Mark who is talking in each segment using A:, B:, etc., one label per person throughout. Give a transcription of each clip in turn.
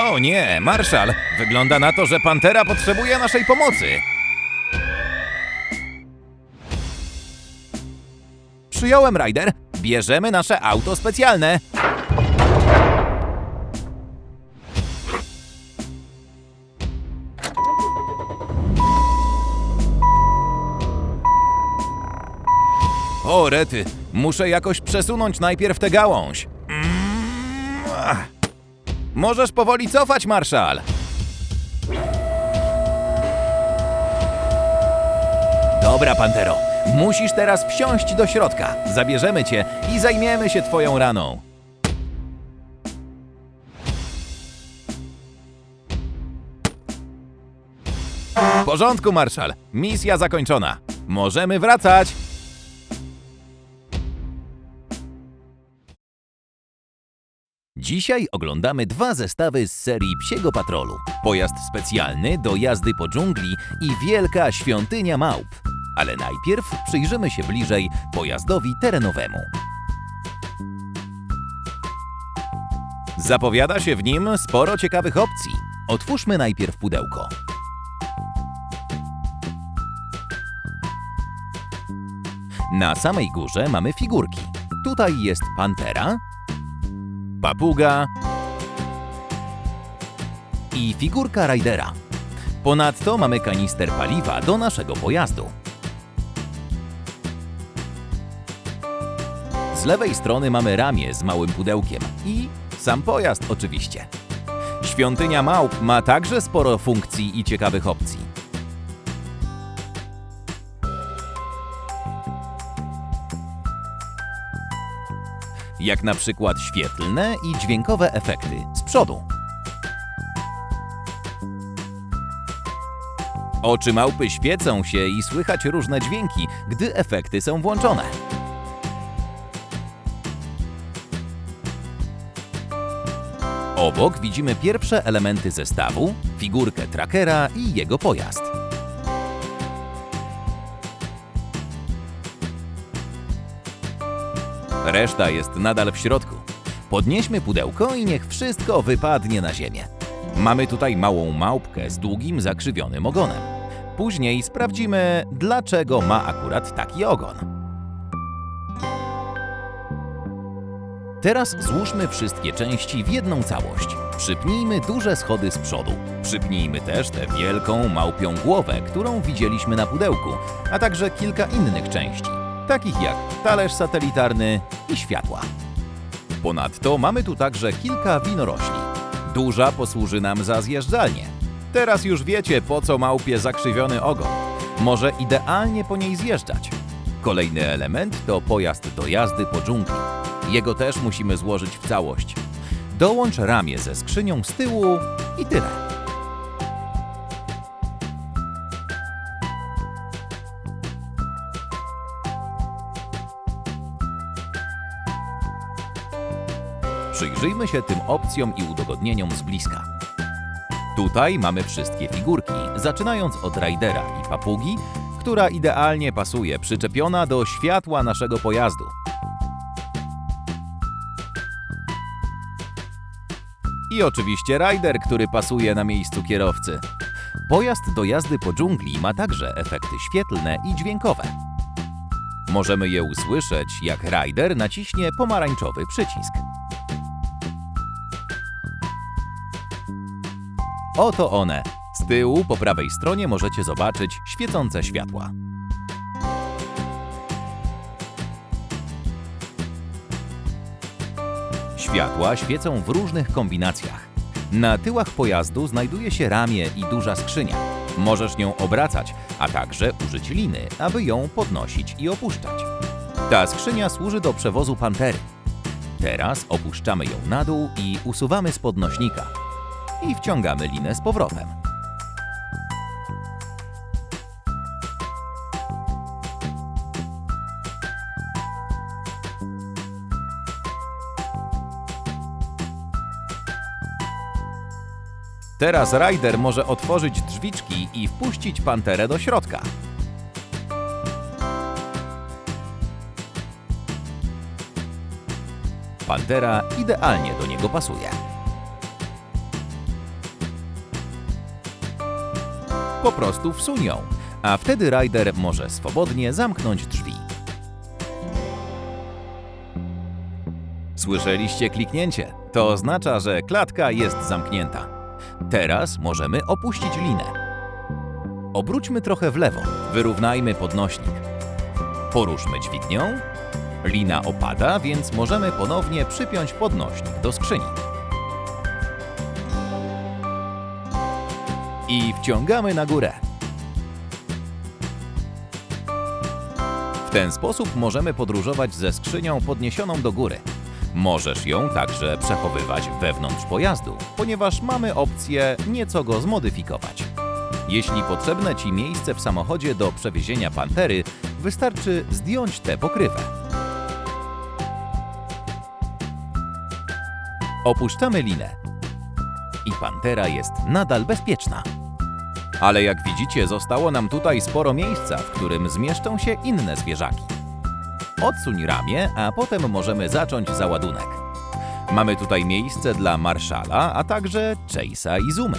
A: O nie, Marszal, wygląda na to, że Pantera potrzebuje naszej pomocy. Przyjąłem, Ryder. Bierzemy nasze auto specjalne. O, rety, muszę jakoś przesunąć najpierw tę gałąź. Możesz powoli cofać, Marszal. Dobra, Pantero. Musisz teraz wsiąść do środka. Zabierzemy cię i zajmiemy się twoją raną. W porządku, Marszal. Misja zakończona. Możemy wracać. Dzisiaj oglądamy dwa zestawy z serii Psiego Patrolu. Pojazd specjalny do jazdy po dżungli i wielka świątynia małp. Ale najpierw przyjrzymy się bliżej pojazdowi terenowemu. Zapowiada się w nim sporo ciekawych opcji. Otwórzmy najpierw pudełko. Na samej górze mamy figurki. Tutaj jest pantera, papuga i figurka Rajdera. Ponadto mamy kanister paliwa do naszego pojazdu. Z lewej strony mamy ramię z małym pudełkiem i sam pojazd oczywiście. Świątynia Małp ma także sporo funkcji i ciekawych opcji. Jak na przykład świetlne i dźwiękowe efekty z przodu. Oczy małpy świecą się i słychać różne dźwięki, gdy efekty są włączone. Obok widzimy pierwsze elementy zestawu, figurkę trackera i jego pojazd. Reszta jest nadal w środku. Podnieśmy pudełko i niech wszystko wypadnie na ziemię. Mamy tutaj małą małpkę z długim, zakrzywionym ogonem. Później sprawdzimy, dlaczego ma akurat taki ogon. Teraz złóżmy wszystkie części w jedną całość. Przypnijmy duże schody z przodu. Przypnijmy też tę wielką małpią głowę, którą widzieliśmy na pudełku, a także kilka innych części, takich jak talerz satelitarny i światła. Ponadto mamy tu także kilka winorośli. Duża posłuży nam za zjeżdżalnię. Teraz już wiecie, po co małpie zakrzywiony ogon. Może idealnie po niej zjeżdżać. Kolejny element to pojazd do jazdy po dżungli. Jego też musimy złożyć w całość. Dołącz ramię ze skrzynią z tyłu i tyle. Przyjrzyjmy się tym opcjom i udogodnieniom z bliska. Tutaj mamy wszystkie figurki, zaczynając od Rajdera i papugi, która idealnie pasuje, przyczepiona do światła naszego pojazdu. I oczywiście Rider, który pasuje na miejscu kierowcy. Pojazd do jazdy po dżungli ma także efekty świetlne i dźwiękowe. Możemy je usłyszeć, jak Rider naciśnie pomarańczowy przycisk. Oto one. Z tyłu po prawej stronie możecie zobaczyć świecące światła. Światła świecą w różnych kombinacjach. Na tyłach pojazdu znajduje się ramię i duża skrzynia. Możesz nią obracać, a także użyć liny, aby ją podnosić i opuszczać. Ta skrzynia służy do przewozu pantery. Teraz opuszczamy ją na dół i usuwamy z podnośnika. I wciągamy linę z powrotem. Teraz Ryder może otworzyć drzwiczki i wpuścić panterę do środka. Pantera idealnie do niego pasuje. Po prostu wsuń ją, a wtedy rider może swobodnie zamknąć drzwi. Słyszeliście kliknięcie? To oznacza, że klatka jest zamknięta. Teraz możemy opuścić linę. Obróćmy trochę w lewo, wyrównajmy podnośnik. Poruszmy dźwignią. Lina opada, więc możemy ponownie przypiąć podnośnik do skrzyni. I wciągamy na górę. W ten sposób możemy podróżować ze skrzynią podniesioną do góry. Możesz ją także przechowywać wewnątrz pojazdu, ponieważ mamy opcję nieco go zmodyfikować. Jeśli potrzebne Ci miejsce w samochodzie do przewiezienia pantery, wystarczy zdjąć tę pokrywę. Opuszczamy linę. I pantera jest nadal bezpieczna. Ale jak widzicie, zostało nam tutaj sporo miejsca, w którym zmieszczą się inne zwierzaki. Odsuń ramię, a potem możemy zacząć załadunek. Mamy tutaj miejsce dla Marszala, a także Chase'a i Zumy.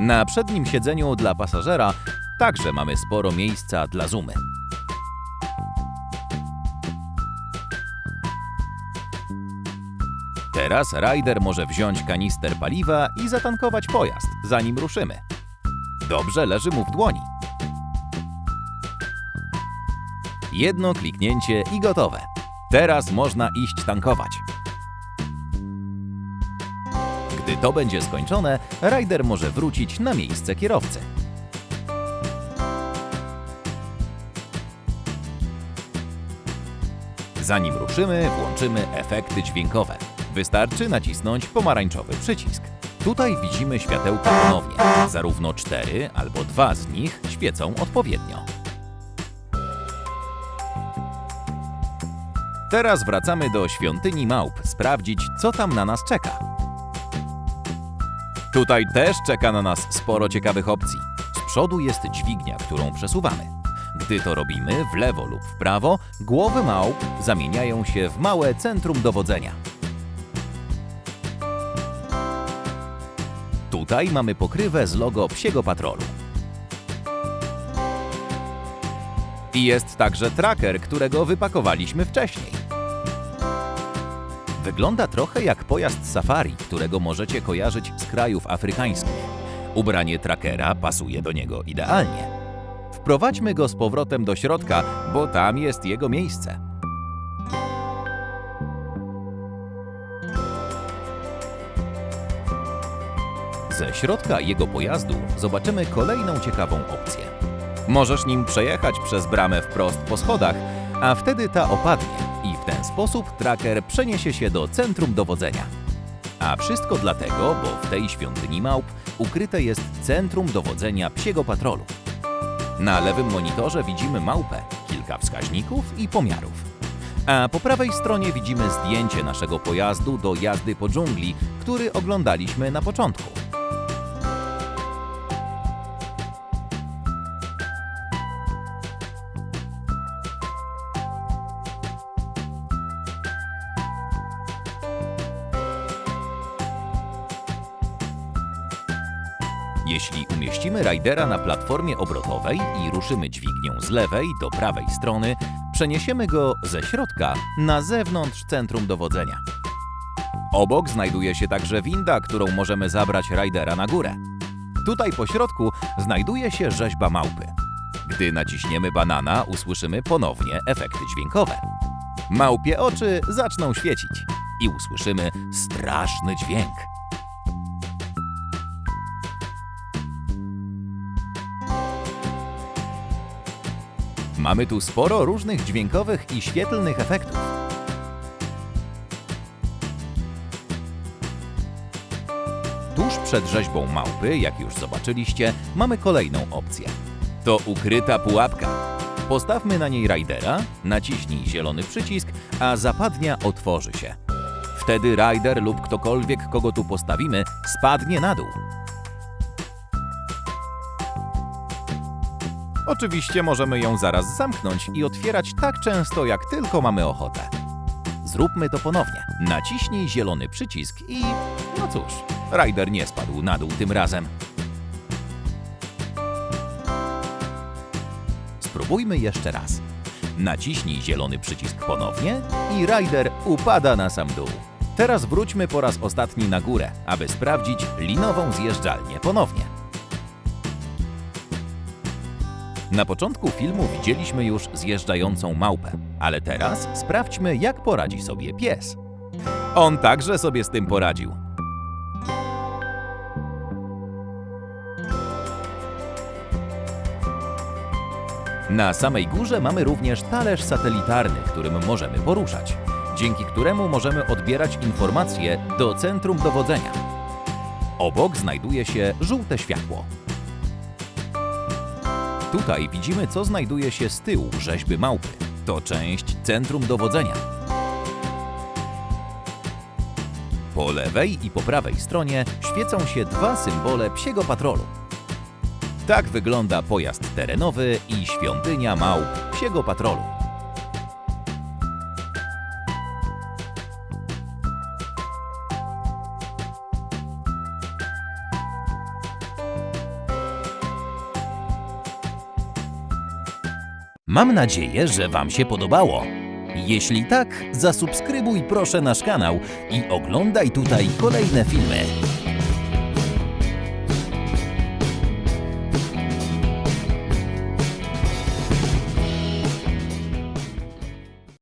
A: Na przednim siedzeniu dla pasażera także mamy sporo miejsca dla Zumy. Teraz rider może wziąć kanister paliwa i zatankować pojazd, zanim ruszymy. Dobrze leży mu w dłoni. Jedno kliknięcie i gotowe. Teraz można iść tankować. Gdy to będzie skończone, rider może wrócić na miejsce kierowcy. Zanim ruszymy, włączymy efekty dźwiękowe. Wystarczy nacisnąć pomarańczowy przycisk. Tutaj widzimy światełka ponownie. Zarówno cztery albo dwa z nich świecą odpowiednio. Teraz wracamy do świątyni małp, sprawdzić, co tam na nas czeka. Tutaj też czeka na nas sporo ciekawych opcji. Z przodu jest dźwignia, którą przesuwamy. Gdy to robimy w lewo lub w prawo, głowy małp zamieniają się w małe centrum dowodzenia. Tutaj mamy pokrywę z logo Psiego Patrolu. I jest także tracker, którego wypakowaliśmy wcześniej. Wygląda trochę jak pojazd safari, którego możecie kojarzyć z krajów afrykańskich. Ubranie trackera pasuje do niego idealnie. Wprowadźmy go z powrotem do środka, bo tam jest jego miejsce. Ze środka jego pojazdu zobaczymy kolejną ciekawą opcję. Możesz nim przejechać przez bramę wprost po schodach, a wtedy ta opadnie i w ten sposób tracker przeniesie się do centrum dowodzenia. A wszystko dlatego, bo w tej świątyni małp ukryte jest centrum dowodzenia psiego patrolu. Na lewym monitorze widzimy małpę, kilka wskaźników i pomiarów. A po prawej stronie widzimy zdjęcie naszego pojazdu do jazdy po dżungli, który oglądaliśmy na początku. Jeśli umieścimy rajdera na platformie obrotowej i ruszymy dźwignią z lewej do prawej strony, przeniesiemy go ze środka na zewnątrz centrum dowodzenia. Obok znajduje się także winda, którą możemy zabrać rajdera na górę. Tutaj po środku znajduje się rzeźba małpy. Gdy naciśniemy banana, usłyszymy ponownie efekty dźwiękowe. Małpie oczy zaczną świecić i usłyszymy straszny dźwięk. Mamy tu sporo różnych dźwiękowych i świetlnych efektów. Tuż przed rzeźbą małpy, jak już zobaczyliście, mamy kolejną opcję. To ukryta pułapka. Postawmy na niej rajdera, naciśnij zielony przycisk, a zapadnia otworzy się. Wtedy rider lub ktokolwiek, kogo tu postawimy, spadnie na dół. Oczywiście możemy ją zaraz zamknąć i otwierać tak często, jak tylko mamy ochotę. Zróbmy to ponownie. Naciśnij zielony przycisk i... no cóż, rider nie spadł na dół tym razem. Spróbujmy jeszcze raz. Naciśnij zielony przycisk ponownie i rider upada na sam dół. Teraz wróćmy po raz ostatni na górę, aby sprawdzić linową zjeżdżalnię ponownie. Na początku filmu widzieliśmy już zjeżdżającą małpę, ale teraz sprawdźmy, jak poradzi sobie pies. On także sobie z tym poradził. Na samej górze mamy również talerz satelitarny, którym możemy poruszać, dzięki któremu możemy odbierać informacje do centrum dowodzenia. Obok znajduje się żółte światło. Tutaj widzimy, co znajduje się z tyłu rzeźby małpy. To część centrum dowodzenia. Po lewej i po prawej stronie świecą się dwa symbole psiego patrolu. Tak wygląda pojazd terenowy i świątynia małp psiego patrolu. Mam nadzieję, że Wam się podobało. Jeśli tak, zasubskrybuj proszę nasz kanał i oglądaj tutaj kolejne filmy.